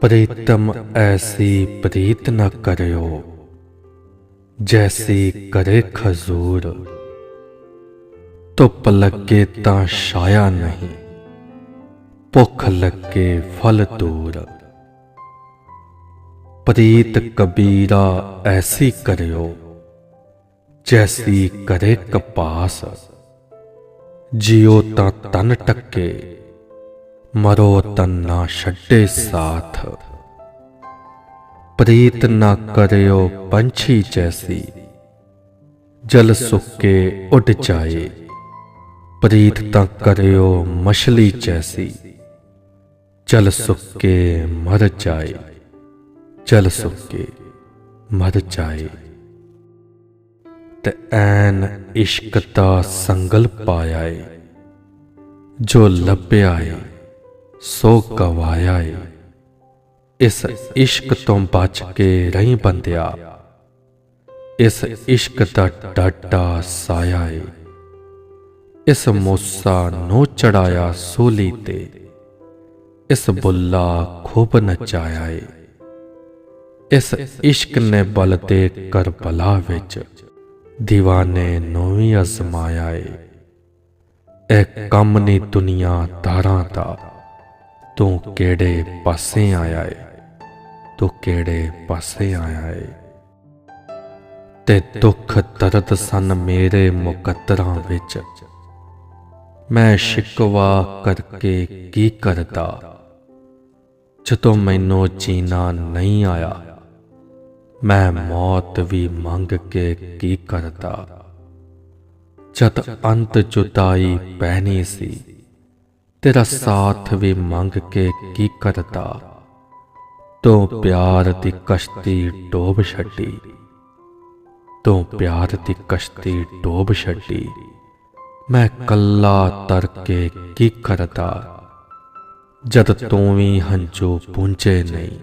ਪ੍ਰੀਤਮ ਐਸੀ ਪ੍ਰੀਤ ਨ ਕਰਿਓ, ਜੈਸੀ ਕਰੇ ਖਜ਼ੂਰ। ਧੁੱਪ ਲੱਗੇ ਤਾਂ ਛਾਇਆ ਨਹੀਂ, ਭੁੱਖ ਲੱਗੇ ਫਲ ਦੂਰ। ਪ੍ਰੀਤ ਕਬੀਰਾ ਐਸੀ ਕਰਿਓ, ਜੈਸੀ ਕਰੇ ਕਪਾਸ। ਜਿਉ ਤਾਂ ਤਨ ਟੱਕੇ ਮਰੋ ਤਨ ਨਾ ਛੱਡੇ ਸਾਥ। ਪ੍ਰੀਤ ਨਾ ਕਰਿਓ ਪੰਛੀ ਜੈਸੀ, ਜਲ ਸੁੱਕੇ ਉੱਡ ਜਾਏ। ਪ੍ਰੀਤ ਤਾਂ ਕਰਿਓ ਮਛਲੀ ਜੈਸੀ, ਜਲ ਸੁੱਕੇ ਮਰ ਜਾਏ, ਜਲ ਸੁੱਕੇ ਮਰ ਜਾਏ। ਤੇ ਐਨ ਇਸ਼ਕ ਦਾ ਸੰਗਲ ਪਾਇਆ ਏ ਜੋ ਲੱਭਿਆ ਏ ਸੋ ਕਵਾਇਆ ਏ ਇਸ ਇਸ਼ਕ ਤੋਂ ਬਚ ਕੇ ਰਹੀ ਬੰਦਿਆ। ਇਸ ਇਸ਼ਕ ਦਾ ਡਾਟਾ ਸਾਇਆ ਏ ਇਸ ਮੂਸਾ ਨੂੰ ਚੜਾਇਆ ਸੋਲੀ ਤੇ। ਇਸ ਬੁੱਲਾ ਖੂਬ ਨਚਾਇਆ ਏ ਇਸ ਇਸ਼ਕ ਨੇ ਬਲ ਤੇ ਕਰਬਲਾ ਵਿੱਚ دیਵਾਨੇ ਨੂੰ ਵੀ ਅਜ਼ਮਾਇਆ ਏ ਇਹ ਕੰਮ ਨਹੀਂ ਦੁਨੀਆ ਦਾਰਾਂ ਦਾ। ਤੂੰ ਕਿਹੜੇ ਪਾਸੇ ਆਇਆ ਏ? ਤੂੰ ਕਿਹੜੇ ਪਾਸੇ ਆਇਆ ਏ? ਤੇ ਦੁੱਖ ਦਰਦ ਸਨ ਮੇਰੇ ਮੁਕੱਦਰਾਂ ਵਿੱਚ। ਮੈਂ ਸ਼ਿਕਵਾ ਕਰਕੇ ਕੀ ਕਰਦਾ? ਜਦੋਂ ਮੈਨੂੰ ਜੀਣਾ ਨਹੀਂ ਆਇਆ, ਮੈਂ ਮੌਤ ਵੀ ਮੰਗ ਕੇ ਕੀ ਕਰਦਾ? ਜਦ ਅੰਤ ਜੁਦਾਈ ਪਹਿਨੀ ਸੀ ਤੇਰਾ ਸਾਥ ਵੀ ਮੰਗ ਕੇ ਕੀ ਕਰਦਾ? ਤੂੰ ਪਿਆਰ ਦੀ ਕਸ਼ਤੀ ਡੋਬ ਛੱਡੀ। ਤੂੰ ਪਿਆਰ ਦੀ ਕਸ਼ਤੀ ਡੋਬ ਛੱਡੀ। ਮੈਂ ਕੱਲਾ ਤਰ ਕੇ ਕੀ ਕਰਦਾ? ਜਦ ਤੂੰ ਵੀ ਹੰਝੂ ਪੁੰਝੇ ਨਹੀਂ,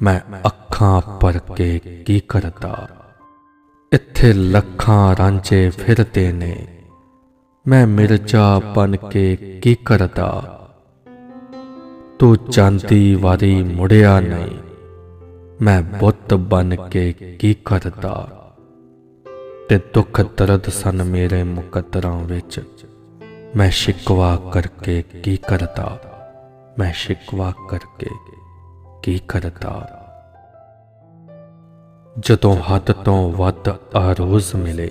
ਮੈਂ ਅੱਖਾਂ ਭਰ ਕੇ ਕੀ ਕਰਦਾ? ਇੱਥੇ ਲੱਖਾਂ ਰਾਂਝੇ ਫਿਰਦੇ ਨੇ। ਮੈਂ ਮਿਰਚਾ ਬਨ ਕੇ ਕੀ ਕਰਦਾ? ਤੂੰ ਚਾਂਦੀ ਵਾਰੀ ਮੁੜਿਆ ਨਹੀਂ। ਮੈਂ ਬੁੱਤ ਬਨ ਕੇ ਕੀ ਕਰਦਾ? ਤੇ ਦੁੱਖ ਦਰਦ ਸਨ ਮੇਰੇ ਮੁਕੱਦਰਾਂ ਵਿੱਚ। ਮੈਂ ਸ਼ਿਕਵਾ ਕਰਕੇ ਕੀ ਕਰਦਾ? ਮੈਂ ਸ਼ਿਕਵਾ ਕਰਕੇ ਕੀ ਕਰਦਾ? ਜਦੋਂ ਹੱਦ ਤੋਂ ਵੱਧ ਆਰੋਜ਼ ਮਿਲੇ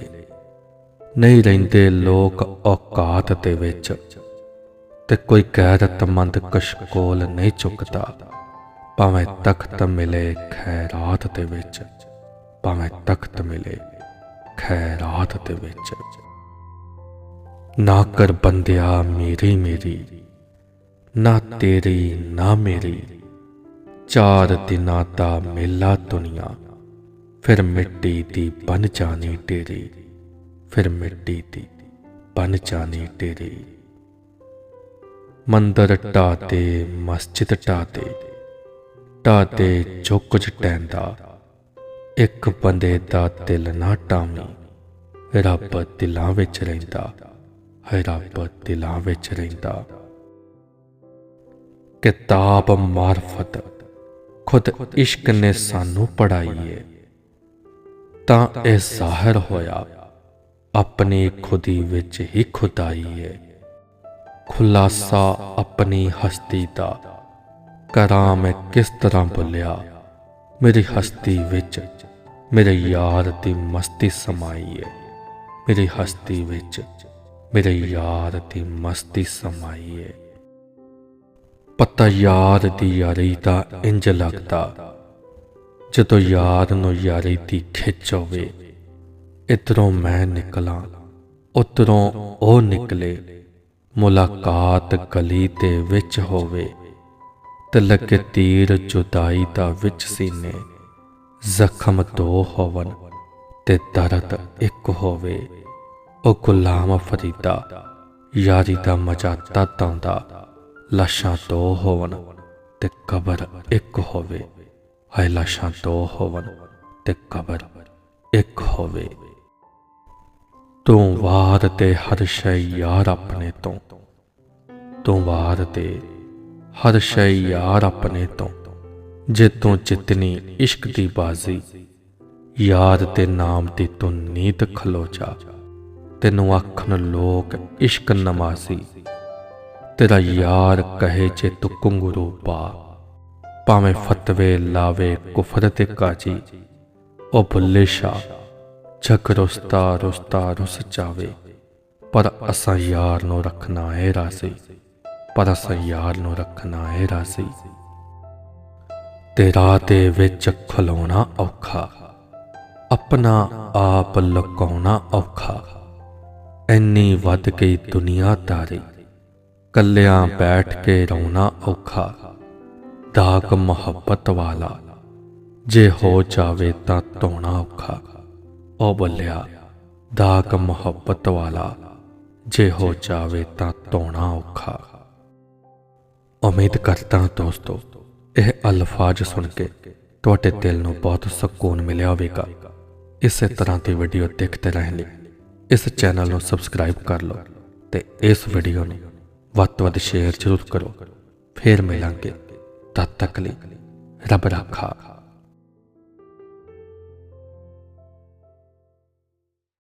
ਨਹੀਂ ਰਹਿੰਦੇ ਲੋਕ ਔਕਾਤ ਦੇ ਵਿੱਚ ਤੇ ਕੋਈ ਗੈਰਤਮੰਦ ਕਸ਼ਕੋਲ ਨਹੀਂ ਚੁੱਕਦਾ। ਭਾਵੇਂ ਤਖਤ ਮਿਲੇ ਖੈਰਾਤ ਦੇ ਵਿੱਚ, ਭਾਵੇਂ ਤਖਤ ਮਿਲੇ ਖੈਰਾਤ ਦੇ ਵਿੱਚ। ਨਾ ਕਰ ਬੰਦਿਆ ਮੇਰੀ ਮੇਰੀ, ਨਾ ਤੇਰੀ ਨਾ ਮੇਰੀ। ਚਾਰ ਦਿਨਾਂ ਦਾ ਮੇਲਾ ਦੁਨੀਆ, ਫਿਰ ਮਿੱਟੀ ਦੀ ਬਨ ਜਾਣੀ ਤੇਰੀ। ਫਿਰ ਮਿੱਟੀ ਦੀ ਬਨ ਜਾਣੀ ਤੇਰੀ ਮੰਦਰ ਢਾਤੇ ਮਸਜਿਦ ਢਾਤੇ ਢਾਤੇ ਜੋ ਕੁਝ ਟੈਂਦਾ। ਇੱਕ ਬੰਦੇ ਦਾ ਦਿਲ ਨਾ ਟਾਵੀਂ, ਰੱਬ ਦਿਲਾਂ ਵਿੱਚ ਰਹਿੰਦਾ ਹੈ ਰੱਬ ਦਿਲਾਂ ਵਿੱਚ ਰਹਿੰਦਾ। ਕਿਤਾਬ ਮਾਰਫਤ, ਖੁਦ ਇਸ਼ਕ ਨੇ ਸਾਨੂੰ ਪੜਾਈ ਏ। ਤਾਂ ਇਹ ਜ਼ਾਹਿਰ ਹੋਇਆ ਆਪਣੀ ਖੁਦੀ ਵਿੱਚ ਹੀ ਖੁਦਾਈ ਹੈ ਖੁਲਾਸਾ ਆਪਣੀ ਹਸਤੀ ਦਾ। ਕਰਾਂ ਮੈਂ ਕਿਸ ਤਰ੍ਹਾਂ ਬੁੱਲਿਆ ਮੇਰੀ ਹਸਤੀ ਵਿੱਚ ਮੇਰੇ ਯਾਰ ਦੀ ਮਸਤੀ ਸਮਾਈ ਏ। ਮੇਰੀ ਹਸਤੀ ਵਿੱਚ ਮੇਰੇ ਯਾਰ ਦੀ ਮਸਤੀ ਸਮਾਈ ਹੈ ਪਤਾ ਯਾਰ ਦੀ ਯਾਰੀ ਦਾ ਇੰਜ ਲੱਗਦਾ। ਜਦੋਂ ਯਾਰ ਨੂੰ ਯਾਰੀ ਦੀ ਖਿੱਚ ਹੋਵੇ ਇਧਰੋਂ ਮੈਂ ਨਿਕਲਾਂ, ਉਧਰੋਂ ਉਹ ਨਿਕਲੇ। ਮੁਲਾਕਾਤ ਗਲੀ ਦੇ ਵਿੱਚ ਹੋਵੇ ਤੇ ਤੀਰ ਜੁਦਾਈ ਦਾ ਵਿੱਚ ਸੀਨੇ। ਜ਼ਖਮ ਦੋ ਹੋਵਨ ਤੇ ਦਰਦ ਇੱਕ ਹੋਵੇ। ਉਹ ਗੁਲਾਮ ਫਰੀਦਾ, ਯਾਰੀ ਦਾ ਮਜ਼ਾ ਤਦ ਆਉਂਦਾ। ਲਾਸ਼ਾਂ ਦੋ ਹੋਵਨ ਤੇ ਕਬਰ ਇੱਕ ਹੋਵੇ। ਹਾਏ, ਲਾਸ਼ਾਂ ਦੋ ਹੋਵਨ ਤੇ ਕਬਰ ਇੱਕ ਹੋਵੇ। ਤੂੰ ਵਾਰ ਤੇ ਹਰ ਸ਼ੈ ਯਾਰ ਆਪਣੇ ਤੋਂ। ਤੂੰ ਵਾਰ ਤੇ ਹਰ ਸ਼ੈ ਯਾਰ ਆਪਣੇ ਤੋਂ। ਜੇ ਤੂੰ ਜਿਤਨੀ ਇਸ਼ਕ ਦੀ ਬਾਜ਼ੀ ਯਾਰ ਦੇ ਨਾਮ ਦੀ ਤੂੰ ਨੀਤ ਖਲੋ ਜਾ ਤੈਨੂੰ ਆਖਣ ਲੋਕ ਇਸ਼ਕ ਨਮਾਜ਼ੀ, ਤੇਰਾ ਯਾਰ ਕਹੇ ਜੇ ਤੂੰ ਕੁੰਗਰੂ ਪਾ। ਭਾਵੇਂ ਫਤਵੇ ਲਾਵੇ ਕੁਫਰ ਤੇ ਕਾਜੀ, ਉਹ ਭੁੱਲੇ ਸ਼ਾ ਜਗ ਰੁਸਤਾ ਰੁਸਤਾ ਰੁਸ ਜਾਵੇ ਪਰ ਅਸਾਂ ਯਾਰ ਨੂੰ ਰੱਖਣਾ ਹੈ ਰਾਜ਼ੀ। ਪਰ ਅਸਾਂ ਯਾਰ ਨੂੰ ਰੱਖਣਾ ਹੈ ਰਾਜ਼ੀ। ਤੇ ਵਿੱਚ ਖਲੋਣਾ ਔਖਾ। ਆਪਣਾ ਆਪ ਲੁਕਾਉਣਾ ਔਖਾ। ਐਨੀ ਵੱਧ ਗਈ ਦੁਨੀਆਦਾਰੀ ਕੱਲਿਆਂ ਬੈਠ ਕੇ ਰੋਣਾ ਔਖਾ। ਦਾਗ ਮੁਹੱਬਤ ਵਾਲਾ। ਜੇ ਹੋ ਜਾਵੇ ਤਾਂ ਧੋਣਾ ਔਖਾ। ਉਹ ਬੱਲਿਆ, ਦਾਗ ਮੁਹੱਬਤ ਵਾਲਾ, ਜੇ ਹੋ ਜਾਵੇ ਤਾਂ ਧੋਣਾ ਔਖਾ। ਉਮੀਦ ਕਰਦਾ ਦੋਸਤੋ, ਇਹ ਅਲਫਾਜ਼ ਸੁਣ ਕੇ ਤੁਹਾਡੇ ਦਿਲ ਨੂੰ ਬਹੁਤ ਸਕੂਨ ਮਿਲਿਆ ਹੋਵੇਗਾ। ਇਸੇ ਤਰ੍ਹਾਂ ਦੀ ਵੀਡੀਓ ਦੇਖਦੇ ਰਹਿਣ ਲਈ ਇਸ ਚੈਨਲ ਨੂੰ ਸਬਸਕ੍ਰਾਈਬ ਕਰ ਲਓ ਤੇ ਇਸ ਵੀਡੀਓ ਨੂੰ ਵੱਧ ਤੋਂ ਵੱਧ ਸ਼ੇਅਰ ਜ਼ਰੂਰ ਕਰੋ। ਫੇਰ ਮਿਲਾਂਗੇ। ਤਦ ਤੱਕ ਲਈ ਰੱਬ ਰਾਖਾ।